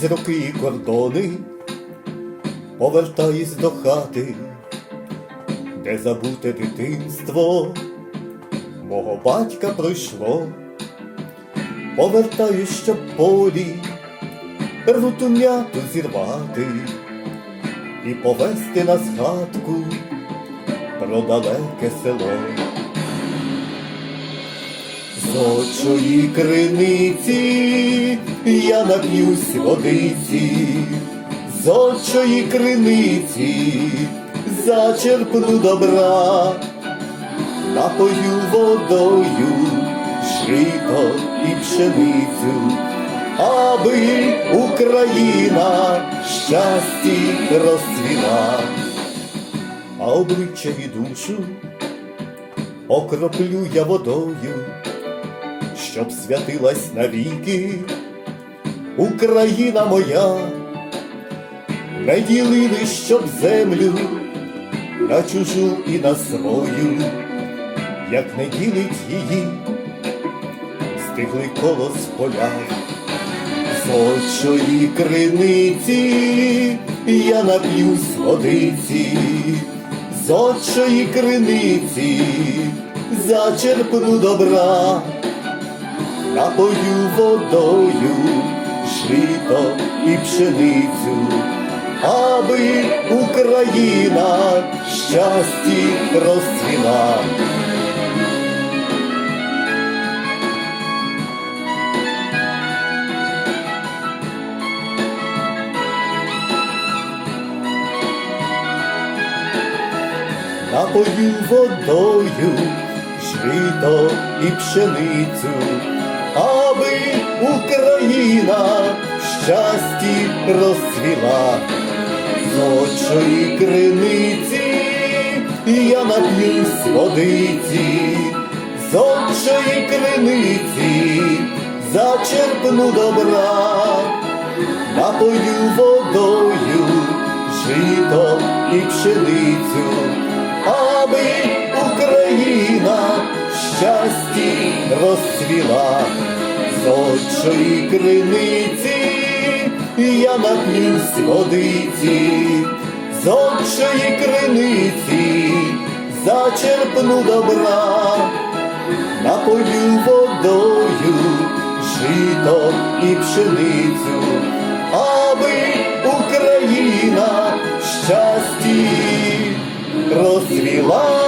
крізь і кордони, повертаюсь до хати, де забуте дитинство мого батька пройшло, повертаюсь, щоб полі рвуту м'яту зірвати і повести на згадку про далеке село. З очої криниці я нап'юсь водиці, з очої криниці зачерпну добра, напою водою жито і пшеницю, аби Україна щасті розцвіла, а обличчя і душу окроплю я водою щоб святилась навіки Україна моя, не ділили, щоб землю на чужу і на свою, як не ділить її, стигли колос поля, з очої криниці я нап'юсь водиці, з очої криниці зачерпну добра напою водою, жито і пшеницю, аби Україна щасті розцвіла. Напою водою, жито і пшеницю, аби Україна в щасті розцвіла. З очої криниці я нап'юсь водиці, з очої криниці зачерпну добра, напою водою, жито і пшеницю, аби Україна щасті розцвіла з очої криниці, я нап'юсь водиці, з очої криниці зачерпну добра, напою водою, жито і пшеницю, аби Україна щасті розцвіла.